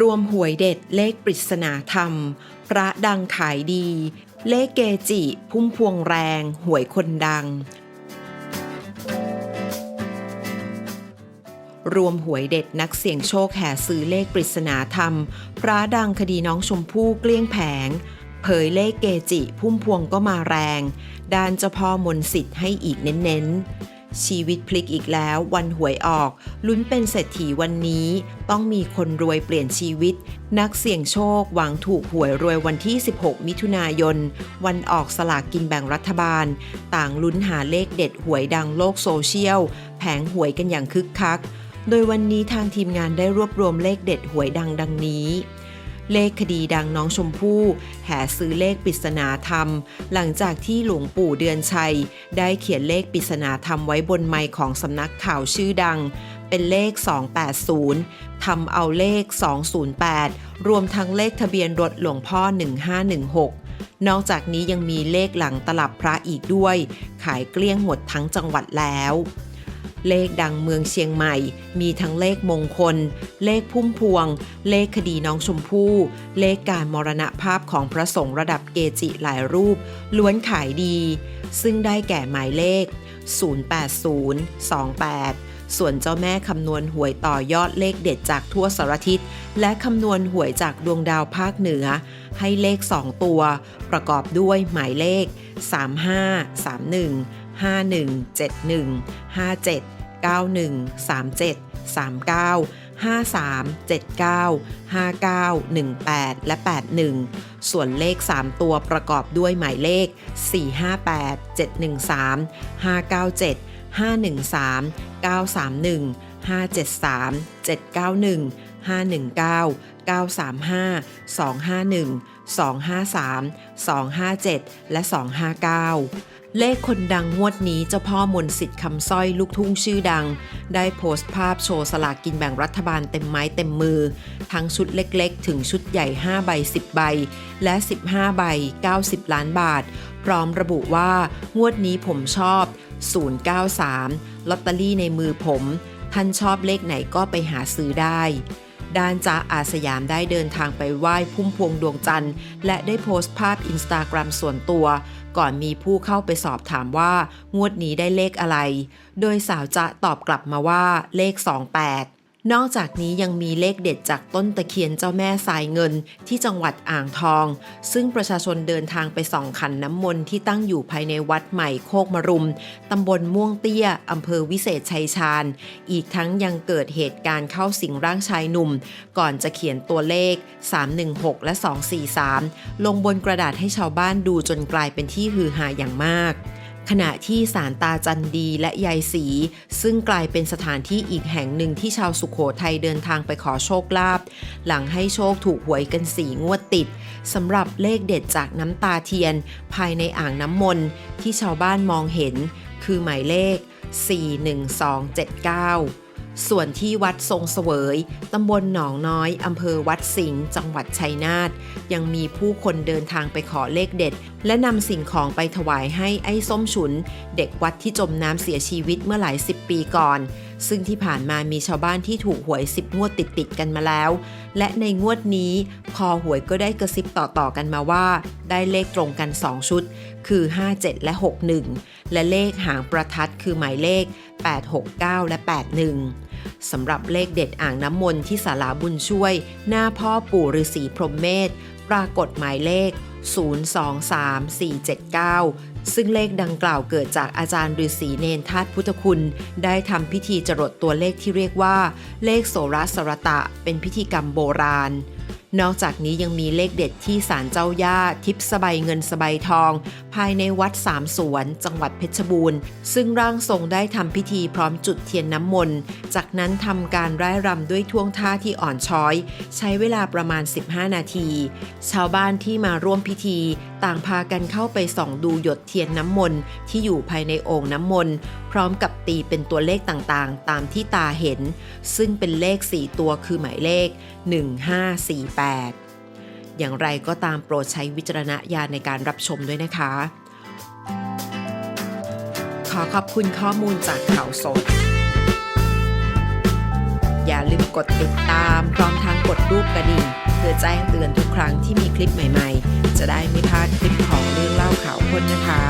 รวมหวยเด็ดเลขปริศนาธรรม พระดังขายดี เลขเกจิ พุ่มพวงแรง หวยคนดัง รวมหวยเด็ดนักเสี่ยงโชคแห่ซื้อเลขปริศนาธรรม พระดังคดีน้องชมพู่เกลี้ยงแผง เผยเลขเกจิ พุ่มพวงก็มาแรง ด้านเจ้าพ่อมนสิทธิ์ให้อีกเน้นๆ ชีวิตพลิกอีกแล้ว วันหวยออก ลุ้นเป็นเศรษฐีวันนี้ ต้องมีคนรวยเปลี่ยนชีวิต นักเสี่ยงโชคหวังถูกหวยรวยวันที่ 16 มิถุนายน วันออกสลากกินแบ่งรัฐบาล ต่างลุ้นหาเลขเด็ดหวยดังโลกโซเชียล แผงหวยกันอย่างคึกคัก โดยวันนี้ทางทีมงานได้รวบรวมเลขเด็ดหวยดังดังนี้ เลขคดีดังน้องชมพู่แห่ซื้อเลขปริศนาธรรม หลังจากที่หลวงปู่เดือนชัย ได้เขียนเลขปริศนาธรรมไว้บนไมค์ของสำนักข่าวชื่อดัง เป็นเลข 280 ทำเอาเลข 208 รวมทั้งเลขทะเบียนรถหลวงพ่อ 1516 นอกจากนี้ยังมีเลขหลังตลับพระอีกด้วย ขายเกลี้ยงหมดทั้งจังหวัดแล้ว เลขดังเมืองเชียงใหม่ มีทั้งเลขมงคล เลขพุ่มพวง เลขคดีน้องชมพู่ เลขการมรณภาพของพระสงฆ์ระดับเกจิหลายรูป ล้วนขายดี ซึ่งได้แก่หมายเลข 08028ส่วนเจ้าแม่คำนวณหวยต่อยอดเลขเด็ดจากทั่วสารทิศ และคำนวณหวยจากดวงดาวภาคเหนือ ให้เลข 2 ตัว ประกอบด้วยหมายเลข 3531 5171 57 91 37 39 53 79 59 18 และ 81 ส่วนเลข 3 ตัวประกอบด้วยหมายเลข 458 713 597 513 931 573 791 519 935 251 253 257 และ 259 เลขคนดังงวดนี้เจ้าพ่อมนสิทธิ์คำสร้อยลูกทุ่งชื่อดัง ได้โพสต์ภาพโชว์สลากกินแบ่งรัฐบาลเต็มไม้เต็มมือ ทั้งชุดเล็กๆ ถึงชุดใหญ่ 5 ใบ 10 ใบ และ 15 ใบ 90 ล้านบาท พร้อมระบุว่า งวดนี้ผมชอบ 093 ลอตเตอรี่ในมือผม ท่านชอบเลขไหนก็ไปหาซื้อได้ ด้านจ้าอาสยามได้เดินทางไปไหว้พุ่มพวงดวงจันทร์ และได้โพสต์ภาพอินสตาแกรมส่วนตัว ก่อนมีผู้เข้าไปสอบถามว่า งวดนี้ได้เลขอะไร โดยสาวจ๊ะตอบกลับมาว่าเลข 28 นอกจากนี้ยังมีเลขเด็ดจากต้นตะเคียนเจ้าแม่สายเงินที่จังหวัดอ่างทอง ซึ่งประชาชนเดินทางไปส่องขันน้ำมนต์ที่ตั้งอยู่ภายในวัดใหม่โคกมรุม ตำบลม่วงเตี้ย อำเภอวิเศษชัยชาญ อีกทั้งยังเกิดเหตุการณ์เข้าสิงร่างชายหนุ่ม ก่อนจะเขียนตัวเลข 316 และ 243 ลงบนกระดาษให้ชาวบ้านดูจนกลายเป็นที่ฮือฮาอย่างมาก ขณะที่สารตาจันดีและยายศรีซึ่งกลายเป็นสถานที่อีกแห่งหนึ่งที่ชาวสุขโขทัยเดินทางไปขอโชคลาภหลังให้โชคถูกหวยกันสีงวดติดสำหรับเลขเด็ดจากน้ำตาเทียน ภายในอ่างน้ำมนต์ที่ชาวบ้านมองเห็น คือหมายเลข 41279 ส่วนที่วัดทรงเสวย ตำบลหนองน้อย อำเภอวัดสิงห์ จังหวัดชัยนาท ยังมีผู้คนเดินทางไปขอเลขเด็ด และนำสิ่งของไปถวายให้ไอ้ส้มฉุน เด็กวัดที่จมน้ำเสียชีวิตเมื่อหลายสิบปีก่อน ซึ่งที่ผ่านมามีชาวบ้านที่ถูกหวย 10 งวดติดๆกันมาแล้ว และในงวดนี้พอหวยก็ได้กระซิบต่อๆกันมาว่า ได้เลขตรงกัน 2 ชุด คือ 57 และ 61 และเลขหางประทัดคือหมายเลข 869 และ 81 สำหรับเลขเด็ดอ่างน้ำมนต์ที่ศาลาบุญช่วย หน้าพ่อปู่ฤาษีพรหมเมธปรากฏหมายเลข 023479 ซึ่งเลขดังกล่าวเกิดจากอาจารย์ฤาษีเนนธาตุพุทธคุณ ได้ทำพิธีจรดตัวเลขที่เรียกว่า เลขโสรสรตะ เป็นพิธีกรรมโบราณ นอกจากนี้ยังมีเลขเด็ดที่ศาลเจ้าย่าทิพสบายเงินสบายทอง ภายในวัดสามสวน จังหวัดเพชรบูรณ์ ซึ่งร่างทรงได้ทำพิธีพร้อมจุดเทียนน้ำมนต์ จากนั้นทำการร่ายรำด้วยท่วงท่าที่อ่อนช้อย ใช้เวลาประมาณ 15 นาที ชาวบ้านที่มาร่วมพิธี ต่างพากันเข้าไปส่องดูหยดเทียนน้ำมนต์ที่อยู่ภายในโอ่งน้ำมนต์พร้อมกับตีเป็นตัวเลขต่างๆ ตามที่ตาเห็น ซึ่งเป็นเลข 4 ตัวคือหมายเลข 1548 อย่างไรก็ตามโปรดใช้วิจารณญาณในการรับชมด้วยนะคะ ขอขอบคุณข้อมูลจากข่าวสด อย่าลืมกดติดตามพร้อมทั้งกดรูปกระดิ่งเพื่อแจ้งเตือนทุกครั้งที่มีคลิปใหม่ๆ จะได้ไม่พลาดคลิปของเรื่องเล่าข่าวคนนะคะ